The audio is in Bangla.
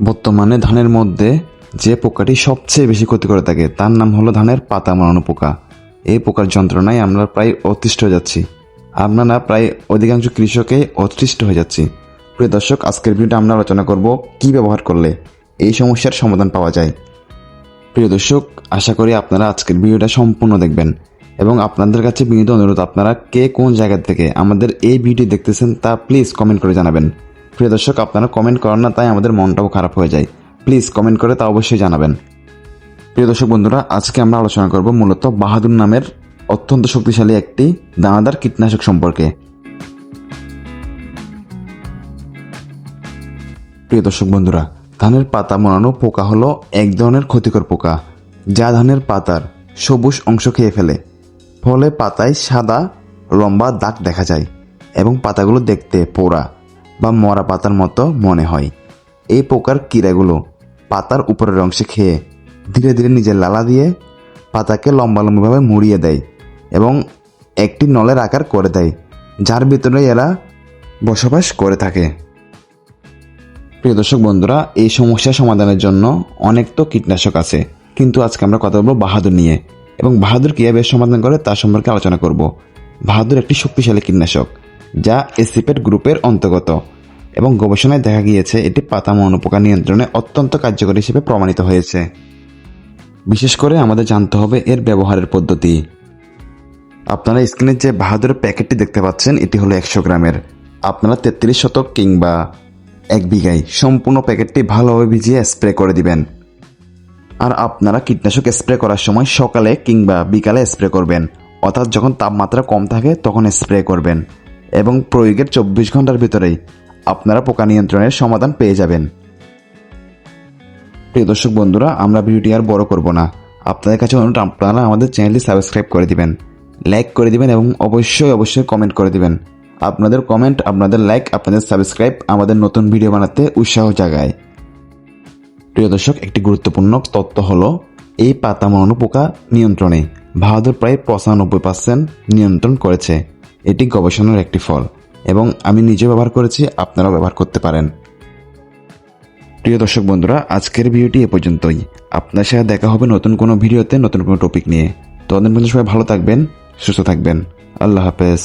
বর্তমানে ধানের মধ্যে যে পোকাটি সবচেয়ে বেশি ক্ষতি করে থাকে, তার নাম হলো ধানের পাতা মারানো পোকা। এই পোকার যন্ত্রণায় আমরা প্রায় অতিষ্ঠ হয়ে যাচ্ছি। আপনারা প্রায় অধিকাংশ কৃষকে অতিষ্ঠ হয়ে যাচ্ছি। প্রিয় দর্শক, আজকের ভিডিওটা আমরা আলোচনা করব কি ব্যবহার করলে এই সমস্যার সমাধান পাওয়া যায়। প্রিয় দর্শক, আশা করি আপনারা আজকের ভিডিওটা সম্পূর্ণ দেখবেন এবং আপনাদের কাছে বিনীত অনুরোধ, আপনারা কে কোন জায়গা থেকে আমাদের এই ভিডিও দেখতেছেন তা প্লিজ কমেন্ট করে জানাবেন। প্রিয় দর্শক, আপনারা কমেন্ট করেন না, তাই আমাদের মনটাও খারাপ হয়ে যায়। প্লিজ কমেন্ট করে তা অবশ্যই জানাবেন। প্রিয় দর্শক বন্ধুরা, আজকে আমরা আলোচনা করব মূলত বাহাদুর নামের অত্যন্ত শক্তিশালী একটি দানাদার কীটনাশক সম্পর্কে। প্রিয় দর্শক বন্ধুরা, ধানের পাতা মোড়ানো পোকা হলো এক ধরনের ক্ষতিকর পোকা, যা ধানের পাতার সবুজ অংশ খেয়ে ফেলে। ফলে পাতায় সাদা, লম্বা দাগ দেখা যায় এবং পাতাগুলো দেখতে পোড়া। বা মরা পাতার মতো মনে হয়। এই পোকার কীড়াগুলো পাতার উপরের অংশে খেয়ে ধীরে ধীরে নিজের লালা দিয়ে পাতাকে লম্বা লম্বাভাবে মুড়িয়ে দেয় এবং একটি নলের আকার করে দেয়, যার ভিতরে এরা বসবাস করে থাকে। প্রিয় দর্শক বন্ধুরা, এই সমস্যা সমাধানের জন্য অনেক তো কীটনাশক আছে, কিন্তু আজকে আমরা কথা বলব বাহাদুর নিয়ে এবং বাহাদুর কীভাবে সমাধান করে তার সম্পর্কে আলোচনা করব। বাহাদুর একটি শক্তিশালী কীটনাশক। যা এসিপেট গ্রুপের অন্তর্গত এবং গবেষণায় দেখা গিয়েছে এটি পাতা মনোপোকা নিয়ন্ত্রণে অত্যন্ত কার্যকরী হিসেবে প্রমাণিত হয়েছে। বিশেষ করে আমাদের জানতে হবে এর ব্যবহারের পদ্ধতি। আপনারা স্ক্রিনের যে বাহাদুরের প্যাকেটটি দেখতে পাচ্ছেন, এটি হলো একশো গ্রামের। আপনারা তেত্রিশ শতক কিংবা এক বিঘায় সম্পূর্ণ প্যাকেটটি ভালোভাবে ভিজিয়ে স্প্রে করে দিবেন। আর আপনারা কীটনাশক স্প্রে করার সময় সকালে কিংবা বিকালে স্প্রে করবেন। অর্থাৎ যখন তাপমাত্রা কম থাকে, তখন স্প্রে করবেন। এবং প্রয়োগের চব্বিশ ঘণ্টার ভিতরেই আপনারা পোকা নিয়ন্ত্রণের সমাধান পেয়ে যাবেন। প্রিয় দর্শক বন্ধুরা, আমরা ভিডিওটি আর বড় করব না। আপনাদের কাছে অনুরোধ, আপনারা আমাদের চ্যানেলটি সাবস্ক্রাইব করে দিবেন, লাইক করে দিবেন এবং অবশ্যই অবশ্যই কমেন্ট করে দিবেন। আপনাদের কমেন্ট, আপনাদের লাইক, আপনাদের সাবস্ক্রাইব আমাদের নতুন ভিডিও বানাতে উৎসাহ জাগায়। প্রিয় দর্শক, একটি গুরুত্বপূর্ণ তত্ত্ব হলো এই পাতা মরানো পোকা নিয়ন্ত্রণে ভারতের প্রায় পঁচানব্বই পার্সেন্ট নিয়ন্ত্রণ করেছে। এটি গবেষণার একটি ফল, এবং আমি নিজে ব্যবহার করেছি, আপনারাও ব্যবহার করতে পারেন। প্রিয় দর্শক বন্ধুরা, আজকের ভিডিওটি এ পর্যন্তই। আপনার সাথে দেখা হবে নতুন কোনো ভিডিওতে, নতুন কোনো টপিক নিয়ে। ততদিন পর্যন্ত সবাই ভালো থাকবেন, সুস্থ থাকবেন। আল্লাহ হাফেজ।